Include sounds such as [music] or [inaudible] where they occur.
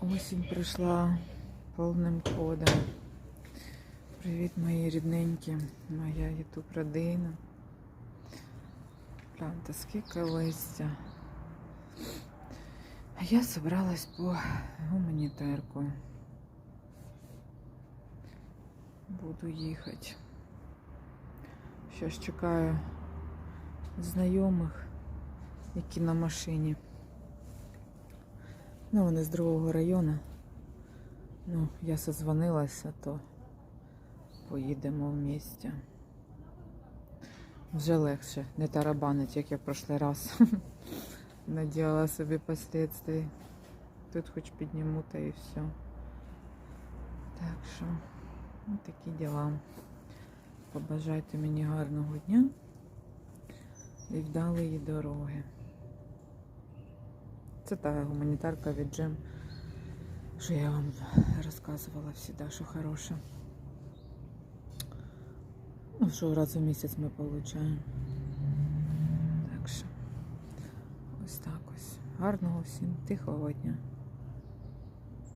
Осінь прийшла повним ходом. Привіт, мої рідненькі, моя ютуб родина. Правда, скільки листя. А я собралась по гуманітарку. Буду їхати. Щось чекаю знайомих, які на машині. Ну, вони з другого району. Ну, я созвонилася, то поїдемо в місті. Вже легше, не тарабанить, як я в прошлий раз. [laughs] Наділа собі последствий. Тут хоч підніму та і все. Так що, ось такі діла. Побажайте мені гарного дня і вдалої дороги. Це та гуманітарка від Джем, що я вам розказувала завжди, що хороша. Ну, що раз в місяць ми отримуємо. Так що, ось так ось. Гарного всім тихого дня.